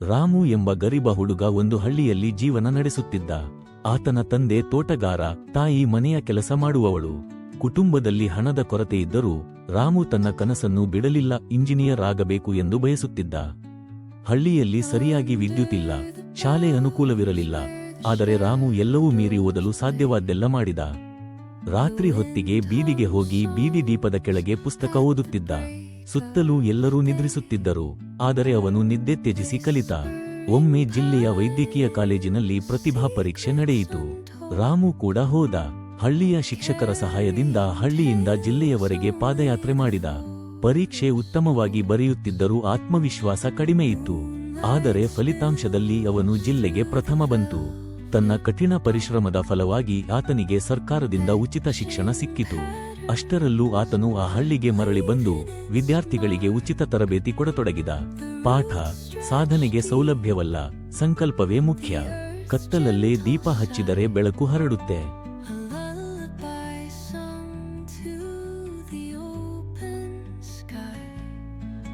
ರಾಮು ಎಂಬ ಗರಿಬ ಹುಡುಗ ಒಂದು ಹಳ್ಳಿಯಲ್ಲಿ ಜೀವನ ನಡೆಸುತ್ತಿದ್ದ. ಆತನ ತಂದೆ ತೋಟಗಾರ, ತಾಯಿ ಮನೆಯ ಕೆಲಸ ಮಾಡುವವಳು. ಕುಟುಂಬದಲ್ಲಿ ಹಣದ ಕೊರತೆಯಿದ್ದರೂ ರಾಮು ತನ್ನ ಕನಸನ್ನು ಬಿಡಲಿಲ್ಲ, ಇಂಜಿನಿಯರ್ ಆಗಬೇಕು ಎಂದು ಬಯಸುತ್ತಿದ್ದ. ಹಳ್ಳಿಯಲ್ಲಿ ಸರಿಯಾಗಿ ವಿದ್ಯುತ್ ಇಲ್ಲ, ಶಾಲೆ ಅನುಕೂಲವಿರಲಿಲ್ಲ, ಆದರೆ ರಾಮು ಎಲ್ಲವೂ ಮೀರಿ ಓದಲು ಸಾಧ್ಯವಾದ್ದೆಲ್ಲ ಮಾಡಿದ. ರಾತ್ರಿ ಹೊತ್ತಿಗೆ ಬೀದಿಗೆ ಹೋಗಿ ಬೀದಿ ದೀಪದ ಕೆಳಗೆ ಪುಸ್ತಕ ಓದುತ್ತಿದ್ದ. ಸುತ್ತಲೂ ಎಲ್ಲರೂ ನಿದ್ರಿಸುತ್ತಿದ್ದರು, ಆದರೆ ಅವನು ನಿದ್ದೆ ತ್ಯಜಿಸಿ ಕಲಿತ. ಒಮ್ಮೆ ಜಿಲ್ಲೆಯ ವೈದ್ಯಕೀಯ ಕಾಲೇಜಿನಲ್ಲಿ ಪ್ರತಿಭಾ ಪರೀಕ್ಷೆ ನಡೆಯಿತು. ರಾಮು ಕೂಡ ಹೋದ. ಹಳ್ಳಿಯ ಶಿಕ್ಷಕರ ಸಹಾಯದಿಂದ ಹಳ್ಳಿಯಿಂದ ಜಿಲ್ಲೆಯವರೆಗೆ ಪಾದಯಾತ್ರೆ ಮಾಡಿದ. ಪರೀಕ್ಷೆ ಉತ್ತಮವಾಗಿ ಬರೆಯುತ್ತಿದ್ದರೂ ಆತ್ಮವಿಶ್ವಾಸ ಕಡಿಮೆಯಿತ್ತು ಆದರೆ ಫಲಿತಾಂಶದಲ್ಲಿ ಅವನು ಜಿಲ್ಲೆಗೆ ಪ್ರಥಮ ಬಂತು. ತನ್ನ ಕಠಿಣ ಪರಿಶ್ರಮದ ಫಲವಾಗಿ ಆತನಿಗೆ ಸರ್ಕಾರದಿಂದ ಉಚಿತ ಶಿಕ್ಷಣ ಸಿಕ್ಕಿತು. ಅಷ್ಟರಲ್ಲೂ ಆತನು ಆ ಹಳ್ಳಿಗೆ ಮರಳಿ ಬಂದು ವಿದ್ಯಾರ್ಥಿಗಳಿಗೆ ಉಚಿತ ತರಬೇತಿ ಕೊಡತೊಡಗಿದ. ಪಾಠ ಸಾಧನೆಗೆ ಸೌಲಭ್ಯವಲ್ಲ, ಸಂಕಲ್ಪವೇ ಮುಖ್ಯ. ಕತ್ತಲಲ್ಲೇ ದೀಪ ಹಚ್ಚಿದರೆ ಬೆಳಕು ಹರಡುತ್ತೆ.